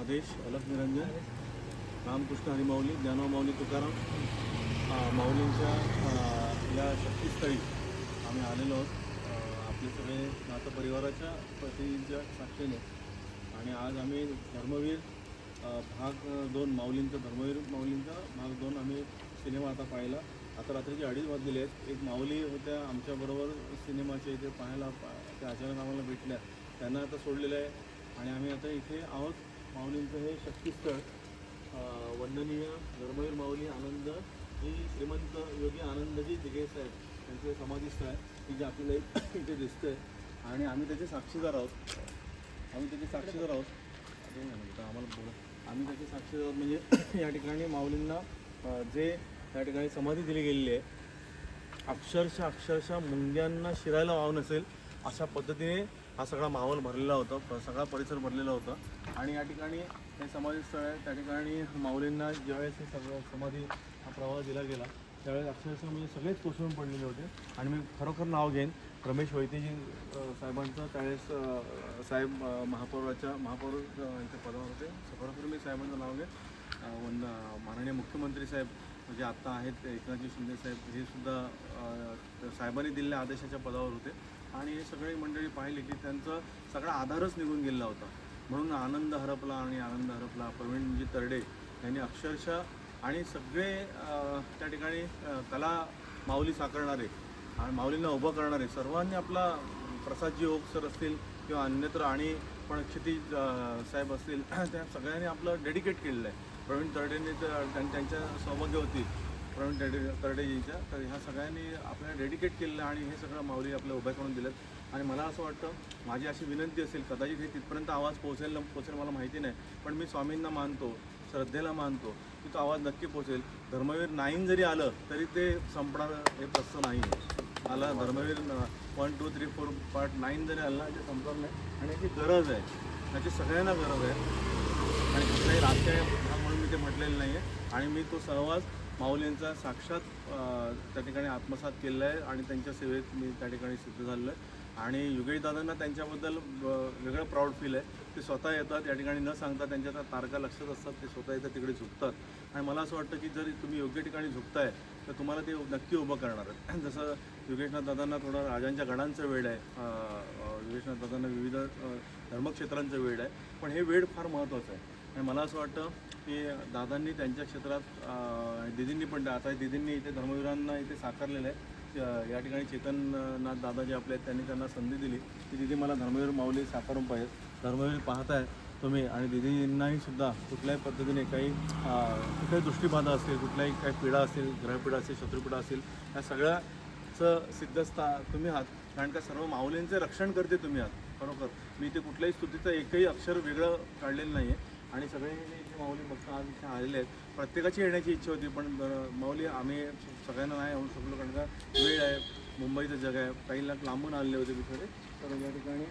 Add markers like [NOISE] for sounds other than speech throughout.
आदेश अलख निरंजन रामकृष्ण हरिमाऊली ज्ञानोबा माऊली तुकाराम. माऊलींच्या या शक्तीस्थळी आम्ही आलेलो आहोत. आपले सगळे नातं परिवाराच्या प्रतिनिधींच्या साक्षीने. आणि आज आम्ही धर्मवीर भाग दोन माऊलींचा धर्मवीर माऊलींचा भाग दोन आम्ही सिनेमा आता पाहिला. आता रात्रीचे अडीच वाजलेले आहेत. एक माऊली होत्या आमच्याबरोबर सिनेमाच्या इथे पाहायला त्या अचानक आम्हाला भेटल्या. त्यांना आता सोडलेलं आहे. आणि आम्ही आता इथे आहोत. माऊलींचं हे शक्तीस्थळ वंदनीय धर्मवीर माऊली आनंद ही श्रीमंत योगी आनंदजी दिघे साहेब यांचे समाधीस्थळ आहे. की जे आपल्याला एक [COUGHS] इथे दिसतंय. आणि आम्ही त्याचे साक्षीदार आहोत. आम्ही त्याचे साक्षीदार आहोत. म्हणजे आम्हाला बोला. आम्ही त्याचे साक्षीदार आहोत म्हणजे [COUGHS] या ठिकाणी माऊलींना जे या ठिकाणी समाधी दिली गेलेली आहे अक्षरशः अक्षरशः मुंग्यांना शिरायला वाव नसेल अशा पद्धतीने हा सगळा माहोल भरलेला होता. सगळा परिसर भरलेला होता. आणि या ठिकाणी हे समाधीस्थळ आहे. त्या ठिकाणी माऊलींना ज्यावेळेस हे सगळं समाधी हा प्रवाह दिला गेला त्यावेळेस अक्षरशः म्हणजे सगळेच कोसळून पडलेले होते. आणि मी खरोखर नाव घेईन रमेश वैतेजी साहेबांचं. त्यावेळेस साहेब महापौराच्या महापौर यांच्या पदावर होते खरोखर मी साहेबांचं नाव घेईन. माननीय मुख्यमंत्री साहेब जे आत्ता आहेत एकनाथजी शिंदे साहेब हे सुद्धा साहेबांनी दिलेल्या आदेशाच्या पदावर होते. आणि हे सगळे मंडळी पाहिली की त्यांचा सगळा आधारच निघून गेला होता. म्हणून आनंद हरपला आणि आनंद हरपला प्रवीणजी तरडे यांनी अक्षरशः आणि सगळे त्या ठिकाणी कला माऊली साकारणारे आणि माऊलींना उभं करणारे सर्वांनी आपला प्रसादजी ओक सर असतील किंवा अन्यत्र आणि पण क्षितिज साहेब असतील [CLEARS THROAT] त्या सगळ्यांनी आपलं डेडिकेट केलेलं आहे. प्रवीण तरडेने तर त्यां- त्यांच्या सौभाग्य होती. प्रवीण तरडे तरडेजींच्या तर ह्या सगळ्यांनी आपल्याला डेडिकेट केलेलं आणि हे सगळं माऊली आपल्या उभ्या करून दिलं. आणि मला असं वाटतं माझी अशी विनंती असेल कदाचित हे तिथपर्यंत आवाज पोहोचेल पोहोचेल मला माहिती नाही. पण मी स्वामींना मानतो श्रद्धेला मानतो की तो आवाज नक्की पोहोचेल. धर्मवीर नाईन जरी आलं तरी ते संपणार हे प्रश्न नाही आला Dharmaveer one two three four part nine जरी आला ते संपणार नाही. आणि याची गरज आहे. याची सगळ्यांना गरज आहे. आणि कुठलाही राजकीय म्हणून मी ते म्हटलेलं नाही आहे आणि मी तो सहवास माऊलींचा साक्षात त्या ठिकाणी आत्मसात केलेला आहे आणि त्यांच्या सेवेत मी त्या ठिकाणी सिद्ध झालेलं आहे. आणि युगेशदादांना त्यांच्याबद्दल वेगळं प्राऊड फील आहे. ते स्वतः येतात या ठिकाणी न सांगता त्यांच्या त्या तारखा लक्षात असतात ते स्वतः येतात तिकडे झुकतात. आणि मला असं वाटतं की जर तुम्ही योग्य ठिकाणी झुकताय तर तुम्हाला ते नक्की उभं करणार आहे [CLEARS THROAT] जसं योगेशनाथ दादांना थोडं राजांच्या गडांचं वेळ आहे योगेशनाथ दादांना विविध धर्मक्षेत्रांचं वेळ आहे. पण हे वेळ फार महत्त्वाचं आहे. आणि मला असं वाटतं की दादांनी त्यांच्या क्षेत्रात दिदींनी पण आता दिदींनी इथे धर्मवीरांना इथे साकारलेलं आहे. या ठिकाणी चेतननाथ दादा जे आपले आहेत त्यांनी त्यांना संधी दिली की दिदी मला धर्मवीर माऊली साकारून पाहिजे. धर्मवीर पाहताय तुम्ही आणि दिदींनाही सुद्धा कुठल्याही पद्धतीने काही कुठल्याही दृष्टीबाधा असेल कुठल्याही काही पीडा असेल ग्रहपीडा असेल शत्रुपीडा असेल या सगळ्याचं सिद्धस्था तुम्ही आहात. कारण का सर्व माऊलींचे रक्षण करते तुम्ही आहात खरोखर मी इथे कुठल्याही स्तुतीचं एकही अक्षर वेगळं काढलेलं नाही आहे आणि सगळे जे माऊली भक्त आज इथे आलेले आहेत प्रत्येकाची येण्याची इच्छा होती पण माऊली आम्ही सगळ्यांना नाही येऊ शकलो कारण का वेळ आहे. मुंबईचं जग आहे. काही लाख लांबून आलेले होते तिकडे तर या ठिकाणी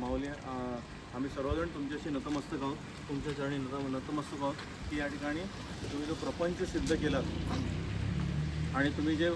माऊली आम्ही सर्वजण तुमच्याशी नतमस्तक आहोत. तुमच्या चरणी नत नतमस्तक आहोत. की या ठिकाणी तुम्ही जो प्रपंच सिद्ध केलात आणि तुम्ही जे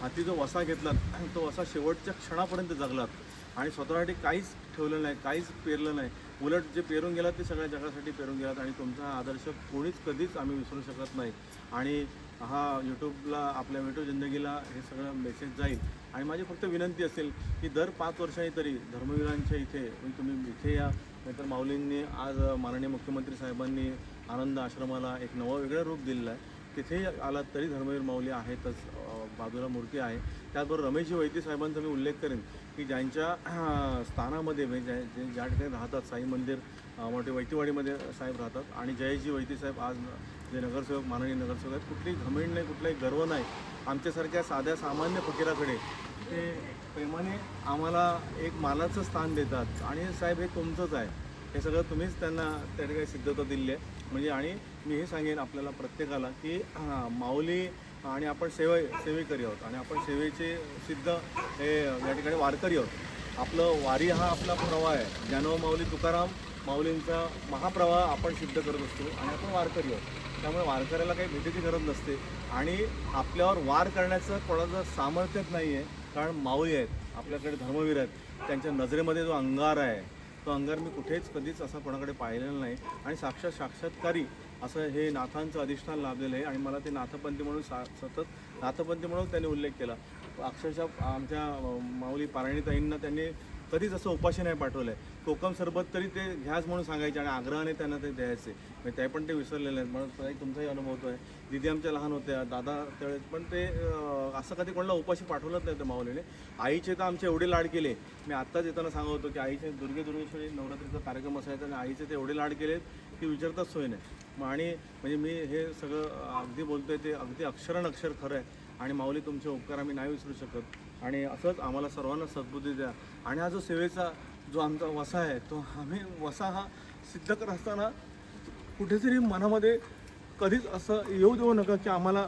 हाती जो वसा घेतलात तो वसा शेवटच्या क्षणापर्यंत जगलात. आणि स्वतःसाठी काहीच ठेवलं नाही काहीच पेरलं नाही. उलट जे पेरून गेलात ते सगळ्या जगासाठी पेरून गेलात आणि तुमचा हा आदर्श कोणीच कधीच आम्ही विसरू शकत नाही. आणि हा यूट्यूबला आपल्या मेटो जिंदगीला हे सगळं मेसेज जाईल. आणि माझी फक्त विनंती असेल की दर पाच वर्षांनी तरी धर्मवीरांच्या इथे म्हणजे तुम्ही इथे या. नाहीतर माऊलींनी आज माननीय मुख्यमंत्री साहेबांनी आनंद आश्रमाला एक नवं वेगळं रूप दिलेलं आहे. तिथे आलात तरी धर्मवीर माऊली आहेतच. बाजूला मूर्ती आहे. त्याचबरोबर रमेशजी वैद्य साहेबांचा मी उल्लेख करेन की ज्यांच्या [CLEARS THROAT] स्थानामध्ये म्हणजे ज्या ज्या ठिकाणी राहतात साई मंदिर मोठे वैतीवाडीमध्ये साहेब राहतात आणि जयजी वैद्य साहेब आज जे नगरसेवक माननीय नगरसेवक आहेत कुठलीही घमेंड नाही कुठलाही गर्व नाही. आमच्यासारख्या साध्या सामान्य फकीराकडे ते प्रेमाने आम्हाला एक मानाचं स्थान देतात आणि साहेब हे तुमचंच आहे. हे सगळं तुम्हीच त्यांना त्या ठिकाणी सिद्धता दिली आहे. म्हणजे आणि मी हे सांगेन आपल्याला प्रत्येकाला की [CLEARS THROAT] माऊली आणि आपण सेवे सेवेकरी आहोत. आणि आपण सेवेचे सिद्ध हे या ठिकाणी वारकरी आहोत. आपलं वारी हा आपला प्रवाह आहे. ज्ञानव माऊली तुकाराम माऊलींचा महाप्रवाह आपण सिद्ध करत असतो आणि आपण वारकरी आहोत. त्यामुळे वारकऱ्याला काही भेटीची गरज नसते. आणि आपल्यावर वार करण्याचं कोणाचं सामर्थ्यच नाही आहे कारण माऊली आहेत आपल्याकडे धर्मवीर आहेत. त्यांच्या नजरेमध्ये जो अंगार आहे तो अंगार मी कुठेच कधीच असा कोणाकडे पाहिलेला नाही. आणि साक्षात साक्षात्कारी असं हे नाथांचं अधिष्ठान लाभलेलं आहे आणि मला ते नाथपंथी म्हणून सा सतत नाथपंथी म्हणून त्यांनी उल्लेख केला. अक्षरशः आमच्या माऊली पारायणीताईंना त्यांनी कधीच असं उपाशी नाही पाठवलं आहे कोकम सरबत तरी ते घ्याच म्हणून सांगायचे आणि आग्रहाने त्यांना ते द्यायचे. म्हणजे ते पण ते विसरलेले आहेत. म्हणून तुमचाही अनुभव होतो आहे दिदी आमच्या लहान होत्या दादा त्यावेळेस पण ते असं कधी कोणाला उपाशी पाठवलंच नाही त्या माऊलीने. आईचे तर आमचे एवढे लाड केले. मी आत्ताच येताना सांगत होतो की आईचे दुर्गे दुर्गेश्वरी नवरात्रीचा कार्यक्रम असायचा आणि आईचे ते एवढे लाड केलेत की विचारताच सोय नाही. मग आणि म्हणजे मी हे सगळं अगदी बोलतोय ते अगदी अक्षरान अक्षर खरं आहे. आणि माऊली तुमचे उपकार आम्ही नाही विसरू शकत. आणि असंच आम्हाला सर्वांना सद्बुद्धी द्या. आणि हा जो सेवेचा जो आमचा वसा आहे तो आम्ही वसा हा सिद्ध करत असताना कुठेतरी मनामध्ये कधीच असं येऊ देऊ नका की आम्हाला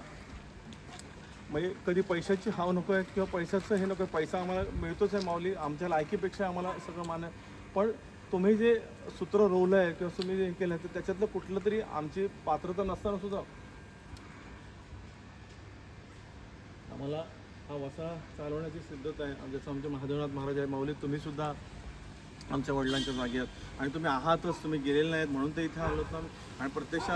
म्हणजे कधी पैशाची हाव नको आहे किंवा पैशाचं हे नको आहे. पैसा आम्हाला मिळतोच आहे माऊली. आमच्या लायकीपेक्षा आम्हाला सगळं मान आहे. पण तुम्ही जे सूत्र रोवलं आहे किंवा तुम्ही जे हे केलं आहे तर त्याच्यातलं कुठलं तरी आमची पात्रता नसताना सुद्धा. आम्हाला हा वसा चालवण्याची सिद्धता आहे. जसं आमचे महादेवनाथ महाराज आहे माऊली तुम्ही सुद्धा आमच्या वडिलांच्या जागी आहात. आणि तुम्ही आहातच तुम्ही गेलेले नाहीत म्हणून ते इथे आलो ना आणि प्रत्यक्ष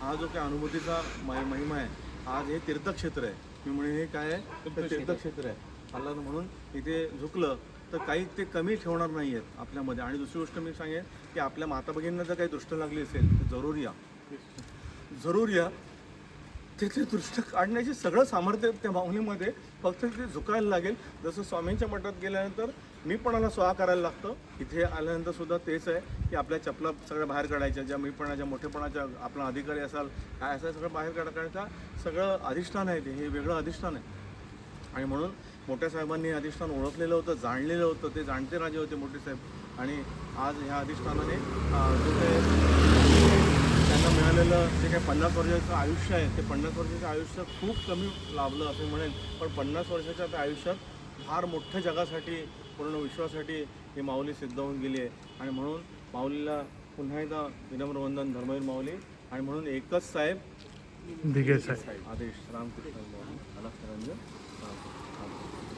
हा जो काही अनुभूतीचा म- महिमा आहे आज हे तीर्थक्षेत्र आहे मी म्हणे हे काय आहे तीर्थक्षेत्र आहे. आला म्हणून इथे झुकलं तर काही ते कमी ठेवणार नाही आहेत आपल्यामध्ये. आणि दुसरी गोष्ट मी सांगेन की आपल्या माता भगिनींना जर काही दृष्ट लागली असेल तर जरूर या जरूर या तिथे दृष्ट काढण्याचे सगळं सामर्थ्य त्या माऊलीमध्ये फक्त ते झुकायला लागेल. जसं स्वामींच्या मठात गेल्यानंतर मी पणाला स्वाहा करायला लागतं. इथे आल्यानंतर सुद्धा तेच आहे की आपल्या चपला सगळ्या बाहेर काढायच्या ज्या मीपणाच्या मोठेपणाच्या आपला अधिकारी असाल काय असाल सगळं बाहेर काढायचा सगळं अधिष्ठान आहे ते. हे वेगळं अधिष्ठान आहे. आणि म्हणून मोठ्या साहेबांनी अधिष्ठान ओळखलेलं होतं जाणलेलं होतं ते जाणते राजे होते मोठे साहेब. आणि आज ह्या अधिष्ठानाने जो काही त्यांना मिळालेलं जे काही पन्नास वर्षाचं आयुष्य आहे ते पन्नास वर्षाचं आयुष्य खूप कमी लाभलं असं म्हणेन. पण पन्नास वर्षाच्या त्या आयुष्यात फार मोठ्या जगासाठी पूर्ण विश्वासाठी ही माऊली सिद्ध होऊन गेली आहे. आणि म्हणून माऊलीला पुन्हा एकदा विनम्र वंदन धर्मवीर माऊली. आणि म्हणून एकच साहेब साहेब. आदेश. रामकृष्ण.